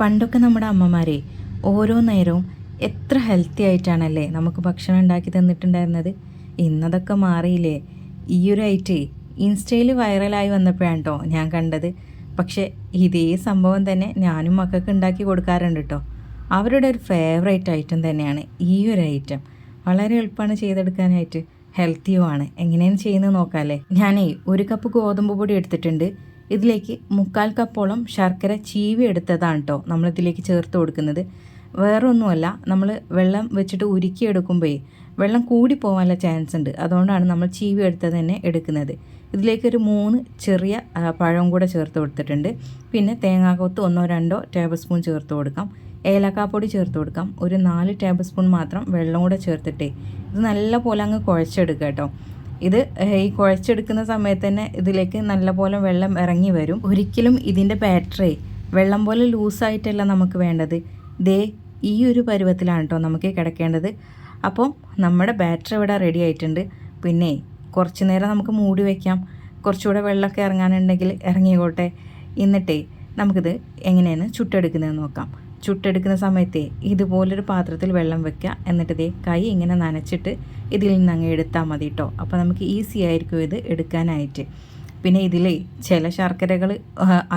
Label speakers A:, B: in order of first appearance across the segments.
A: പണ്ടൊക്കെ നമ്മുടെ അമ്മമാരെ ഓരോ നേരവും എത്ര ഹെൽത്തി ആയിട്ടാണല്ലേ നമുക്ക് ഭക്ഷണം ഉണ്ടാക്കി തന്നിട്ടുണ്ടായിരുന്നത്? ഇന്നതൊക്കെ മാറിയില്ലേ? ഈ ഒരു ഐറ്റേ ഇൻസ്റ്റയിൽ വൈറലായി വന്നപ്പോഴാണ് കേട്ടോ ഞാൻ കണ്ടത്. പക്ഷേ ഇതേ സംഭവം തന്നെ ഞാനും മക്കൾക്ക് ഉണ്ടാക്കി കൊടുക്കാറുണ്ട് കേട്ടോ അവരുടെ ഒരു ഫേവറേറ്റ് ഐറ്റം തന്നെയാണ് ഈ ഒരു ഐറ്റം വളരെ എളുപ്പമാണ് ചെയ്തെടുക്കാനായിട്ട്. ഹെൽത്തിയുമാണ് എങ്ങനെയാണ് ചെയ്യുന്നത് നോക്കാമല്ലേ ഞാനേ ഒരു കപ്പ് ഗോതമ്പ് പൊടി എടുത്തിട്ടുണ്ട്. ഇതിലേക്ക് മുക്കാൽ കപ്പോളം ശർക്കര ചീവി എടുത്തതാണ് കേട്ടോ നമ്മളിതിലേക്ക് ചേർത്ത് കൊടുക്കുന്നത്. വേറൊന്നുമല്ല നമ്മൾ വെള്ളം വെച്ചിട്ട് ഉരുക്കി എടുക്കുമ്പോൾ വെള്ളം കൂടി പോകാനുള്ള ചാൻസ് ഉണ്ട്. അതുകൊണ്ടാണ് നമ്മൾ ചീവി എടുത്തത് തന്നെ എടുക്കുന്നത്. ഇതിലേക്കൊരു മൂന്ന് ചെറിയ പഴം കൂടെ ചേർത്ത് കൊടുത്തിട്ടുണ്ട്. പിന്നെ തേങ്ങാക്കൊത്ത് ഒന്നോ രണ്ടോ ടേബിൾ സ്പൂൺ ചേർത്ത് കൊടുക്കാം. ഏലക്കാപ്പൊടി ചേർത്ത് കൊടുക്കാം. ഒരു നാല് ടേബിൾ സ്പൂൺ മാത്രം വെള്ളം കൂടെ ചേർത്തിട്ടേ ഇത് നല്ല പോലെ അങ്ങ് കുഴച്ചെടുക്കുക കേട്ടോ ഇത് ഈ കുഴച്ചെടുക്കുന്ന സമയത്ത് തന്നെ ഇതിലേക്ക് നല്ലപോലെ വെള്ളം ഇറങ്ങി വരും. ഒരിക്കലും ഇതിന്റെ ബാറ്ററി വെള്ളം പോലെ ലൂസായിട്ടല്ല നമുക്ക് വേണ്ടത്. ദേ ഈ ഒരു പരുവത്തിലാണ് കേട്ടോ നമുക്ക് കിടക്കേണ്ടത്. അപ്പം നമ്മുടെ ബാറ്ററി ഇവിടെ റെഡി ആയിട്ടുണ്ട്. പിന്നെ കുറച്ച് നേരം നമുക്ക് മൂടി വയ്ക്കാം കുറച്ചുകൂടെ വെള്ളമൊക്കെ ഇറങ്ങാനുണ്ടെങ്കിൽ ഇറങ്ങിക്കോട്ടെ. എന്നിട്ടേ നമുക്കിത് എങ്ങനെയാണ് ചുട്ടെടുക്കുന്നതെന്ന് നോക്കാം. ചുട്ടെടുക്കുന്ന സമയത്തെ ഇതുപോലൊരു പാത്രത്തിൽ വെള്ളം വെക്കുക എന്നിട്ട് ഇതേ കൈ ഇങ്ങനെ നനച്ചിട്ട് ഇതിൽ നിന്ന് അങ്ങ് എടുത്താൽ മതി കേട്ടോ അപ്പോൾ നമുക്ക് ഈസി ആയിരിക്കും ഇത് എടുക്കാനായിട്ട്. പിന്നെ ഇതിലേ ചില ശർക്കരകൾ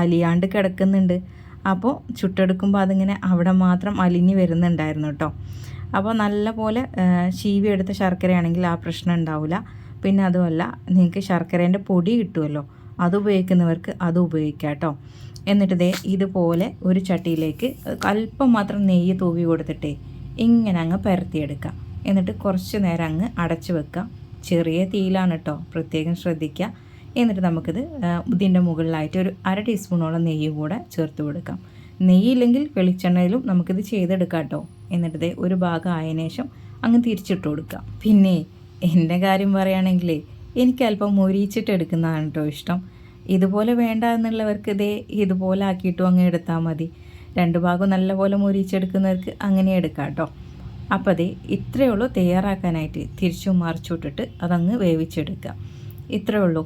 A: അലിയാണ്ട് കിടക്കുന്നുണ്ട്. അപ്പോൾ ചുട്ടെടുക്കുമ്പോൾ അതിങ്ങനെ അവിടെ മാത്രം അലിഞ്ഞു വരുന്നുണ്ടായിരുന്നു കേട്ടോ അപ്പോൾ നല്ല പോലെ ഷീവി എടുത്ത ശർക്കരയാണെങ്കിൽ ആ പ്രശ്നം ഉണ്ടാവില്ല പിന്നെ അതുമല്ല നിങ്ങൾക്ക് ശർക്കരേന്റെ പൊടി കിട്ടുമല്ലോ അത് ഉപയോഗിക്കുന്നവർക്ക് അത് ഉപയോഗിക്കാം കേട്ടോ. എന്നിട്ട് ദേ ഇതുപോലെ ഒരു ചട്ടിയിലേക്ക് അല്പം മാത്രം നെയ്യ് തൂവി കൊടുത്തിട്ടേ ഇങ്ങനെ അങ്ങ് പരത്തിയെടുക്കുക. എന്നിട്ട് കുറച്ച് നേരം അങ്ങ് അടച്ചു വെക്കുക. ചെറിയ തീയിലാണ് കേട്ടോ. പ്രത്യേകം ശ്രദ്ധിക്കുക. എന്നിട്ട് നമുക്കിത് ഇതിന്റെ മുകളിലായിട്ട് ഒരു അര ടീസ്പൂണോളം നെയ്യ് കൂടെ ചേർത്ത് കൊടുക്കാം. നെയ്യില്ലെങ്കിൽ വെളിച്ചെണ്ണയിലും നമുക്കിത് ചെയ്തെടുക്കാം കേട്ടോ. എന്നിട്ട് ഒരു ഭാഗം ആയതിനു ശേഷം അങ്ങ് തിരിച്ചിട്ട് കൊടുക്കുക. പിന്നെ എന്റെ കാര്യം പറയുകയാണെങ്കിലേ എനിക്ക് അല്പം മൊരിച്ചിട്ട് എടുക്കുന്നതാണ് കേട്ടോ ഇഷ്ടം. ഇതുപോലെ വേണ്ട എന്നുള്ളവർക്ക് ഇതേ ഇതുപോലെ ആക്കിയിട്ടും അങ്ങ് എടുത്താൽ മതി. രണ്ട് ഭാഗം നല്ലപോലെ മുരിച്ചെടുക്കുന്നവർക്ക് അങ്ങനെ എടുക്കാം കേട്ടോ അപ്പോൾ അതേ ഇത്രയേ ഉള്ളൂ തയ്യാറാക്കാനായിട്ട് തിരിച്ചും മറിച്ചുവിട്ടിട്ട് അതങ്ങ് വേവിച്ചെടുക്കുക. ഇത്രയേ ഉള്ളൂ.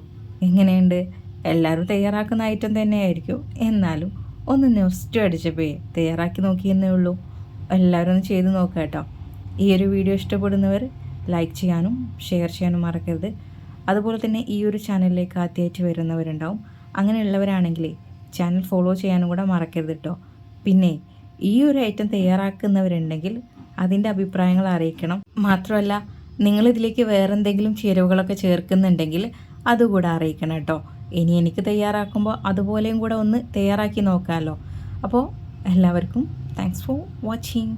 A: എങ്ങനെയുണ്ട്? എല്ലാവരും തയ്യാറാക്കുന്ന ഐറ്റം തന്നെയായിരിക്കും. എന്നാലും ഒന്ന് നെസ്റ്റ് അടിച്ചപ്പോൾ തയ്യാറാക്കി നോക്കിയെന്നേ ഉള്ളൂ. എല്ലാവരും ഒന്ന് ചെയ്ത് നോക്കാം കേട്ടോ ഈ ഒരു വീഡിയോ ഇഷ്ടപ്പെടുന്നവർ ലൈക്ക് ചെയ്യാനും ഷെയർ ചെയ്യാനും മറക്കരുത്. അതുപോലെ തന്നെ ഈ ഒരു ചാനലിലേക്ക് ആദ്യമായിട്ട് വരുന്നവരുണ്ടാവും. അങ്ങനെയുള്ളവരാണെങ്കിൽ ചാനൽ ഫോളോ ചെയ്യാനും കൂടെ മറക്കരുത് കേട്ടോ പിന്നെ ഈ ഒരു ഐറ്റം തയ്യാറാക്കുന്നവരുണ്ടെങ്കിൽ അതിന്റെ അഭിപ്രായങ്ങൾ അറിയിക്കണം. മാത്രമല്ല നിങ്ങളിതിലേക്ക് വേറെ എന്തെങ്കിലും ചേരുവകളൊക്കെ ചേർക്കുന്നുണ്ടെങ്കിൽ അതുകൂടെ അറിയിക്കണം കേട്ടോ ഇനി എനിക്ക് തയ്യാറാക്കുമ്പോൾ അതുപോലെയും കൂടെ ഒന്ന് തയ്യാറാക്കി നോക്കാമല്ലോ അപ്പോൾ എല്ലാവർക്കും താങ്ക്സ് ഫോർ വാച്ചിങ്